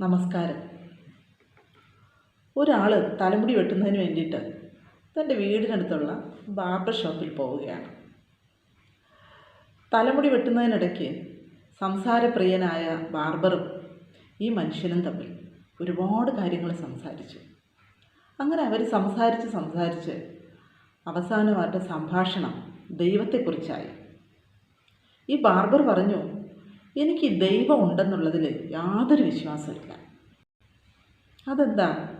നമസ്കാരം. ഒരാൾ തലമുടി വെട്ടുന്നതിന് വേണ്ടിയിട്ട് തന്റെ വീടിനടുത്തുള്ള ബാർബർ ഷോപ്പിൽ പോവുകയാണ്. തലമുടി വെട്ടുന്നതിനിടയ്ക്ക് സംസാരപ്രിയനായ ബാർബറും ഈ മനുഷ്യനും തമ്മിൽ ഒരുപാട് കാര്യങ്ങൾ സംസാരിച്ചു. അങ്ങനെ അവർ സംസാരിച്ച് സംസാരിച്ച് അവസാനം അവരുടെ സംഭാഷണം ദൈവത്തെക്കുറിച്ചായി. ഈ ബാർബർ പറഞ്ഞു എനിക്ക് ദൈവം ഉണ്ടെന്നുള്ളതിൽ യാതൊരു വിശ്വാസമില്ല അതെന്താ?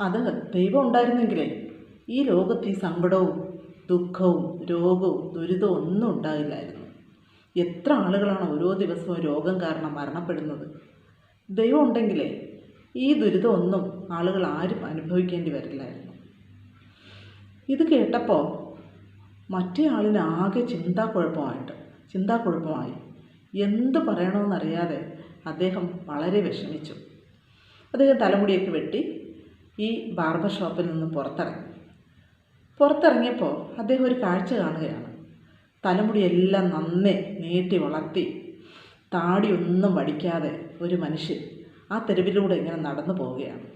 അത് ദൈവം ഉണ്ടായിരുന്നെങ്കിലേ ഈ ലോകത്ത് ഈ സങ്കടവും ദുഃഖവും രോഗവും ദുരിതവും ഒന്നും ഉണ്ടാകില്ലായിരുന്നു എത്ര ആളുകളാണ് ഓരോ ദിവസവും രോഗം കാരണം മരണപ്പെടുന്നത്? ദൈവം ഉണ്ടെങ്കിലേ ഈ ദുരിതമൊന്നും ആളുകൾ ആരും അനുഭവിക്കേണ്ടി വരില്ലായിരുന്നു. ഇത് കേട്ടപ്പോൾ മറ്റേ ആളിന് ആകെ ചിന്താക്കുഴപ്പമായിട്ട് ചിന്താക്കുഴപ്പമായി. എന്ത് പറയണമെന്നറിയാതെ അദ്ദേഹം വളരെ വിഷമിച്ചു. അദ്ദേഹം തലമുടിയൊക്കെ വെട്ടി ഈ ബാർബർ ഷോപ്പിൽ നിന്ന് പുറത്തിറങ്ങി. പുറത്തിറങ്ങിയപ്പോൾ അദ്ദേഹം ഒരു കാഴ്ച കാണുകയാണ്. തലമുടിയെല്ലാം നന്നേ നീട്ടി വളർത്തി താടിയൊന്നും വടിക്കാതെ ഒരു മനുഷ്യൻ ആ തെരുവിലൂടെ ഇങ്ങനെ നടന്നു പോവുകയാണ്.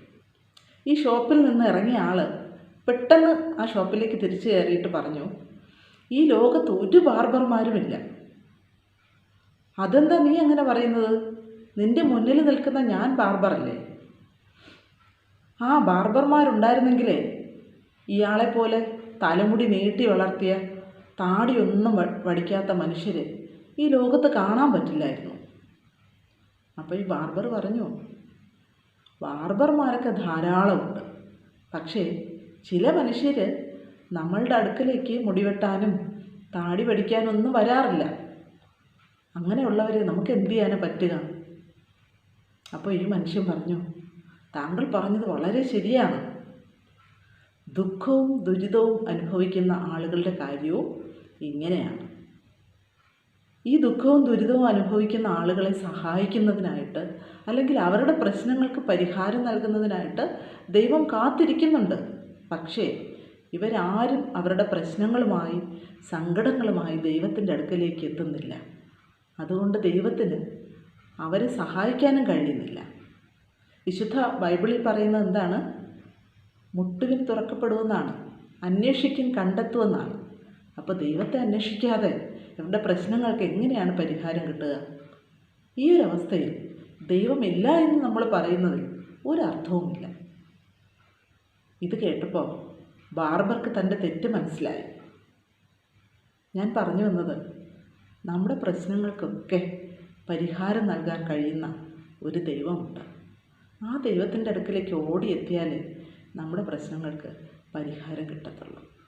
ഈ ഷോപ്പിൽ നിന്ന് ഇറങ്ങിയ ആൾ പെട്ടെന്ന് ആ ഷോപ്പിലേക്ക് തിരിച്ചു കയറിയിട്ട് പറഞ്ഞു ഈ ലോകത്ത് ഒരു ബാർബർമാരുമില്ല. അതെന്താ നീ അങ്ങനെ പറയുന്നത്? നിന്റെ മുന്നിൽ നിൽക്കുന്ന ഞാൻ ബാർബറല്ലേ? ആ ബാർബർമാരുണ്ടായിരുന്നെങ്കിലേ ഇയാളെപ്പോലെ പോലെ തലമുടി നീട്ടി വളർത്തിയ താടിയൊന്നും വടിക്കാത്ത മനുഷ്യരെ ഈ ലോകത്ത് കാണാൻ പറ്റില്ലായിരുന്നു. അപ്പോൾ ഈ ബാർബർ പറഞ്ഞു ബാർബർമാരൊക്കെ ധാരാളമുണ്ട്. പക്ഷേ ചില മനുഷ്യർ നമ്മളുടെ അടുക്കലേക്ക് മുടിവെട്ടാനും താടി പഠിക്കാനൊന്നും വരാറില്ല. അങ്ങനെയുള്ളവരെ നമുക്ക് എന്ത് ചെയ്യാനാ പറ്റുക? അപ്പോൾ ഈ മനുഷ്യൻ പറഞ്ഞു താങ്കൾ പറഞ്ഞത് വളരെ ശരിയാണ്. ദുഃഖവും ദുരിതവും അനുഭവിക്കുന്ന ആളുകളുടെ കാര്യവും ഇങ്ങനെയാണ്. ഈ ദുഃഖവും ദുരിതവും അനുഭവിക്കുന്ന ആളുകളെ സഹായിക്കുന്നതിനായിട്ട് അല്ലെങ്കിൽ അവരുടെ പ്രശ്നങ്ങൾക്ക് പരിഹാരം നൽകുന്നതിനായിട്ട് ദൈവം കാത്തിരിക്കുന്നുണ്ട്. പക്ഷേ ഇവരാരും അവരുടെ പ്രശ്നങ്ങളുമായി സങ്കടങ്ങളുമായി ദൈവത്തിന്റെ അടുക്കലേക്ക് എത്തുന്നില്ല. അതുകൊണ്ട് ദൈവത്തിന് അവരെ സഹായിക്കാനും കഴിയുന്നില്ല. വിശുദ്ധ ബൈബിളിൽ പറയുന്നത് എന്താണ്? മുട്ടിലും തുറക്കപ്പെടുമെന്നാണ്. അന്വേഷിക്കും കണ്ടെത്തുമെന്നാണ്. അപ്പോൾ ദൈവത്തെ അന്വേഷിക്കാതെ ഇവരുടെ പ്രശ്നങ്ങൾക്ക് എങ്ങനെയാണ് പരിഹാരം കിട്ടുക? ഈ ഒരു അവസ്ഥയിൽ ദൈവമില്ല എന്ന് നമ്മൾ പറയുന്നതിൽ ഒരർത്ഥവുമില്ല ഇത് കേട്ടപ്പോൾ ബാർബർക്ക് തന്റെ തെറ്റ് മനസ്സിലായി. ഞാൻ പറഞ്ഞു വന്നത് നമ്മുടെ പ്രശ്നങ്ങൾക്കൊക്കെ പരിഹാരം നൽകാൻ കഴിയുന്ന ഒരു ദൈവമുണ്ട്. ആ ദൈവത്തിന്റെ അടുക്കലേക്ക് ഓടിയെത്തിയാൽ നമ്മുടെ പ്രശ്നങ്ങൾക്ക് പരിഹാരം കിട്ടത്തുള്ളൂ.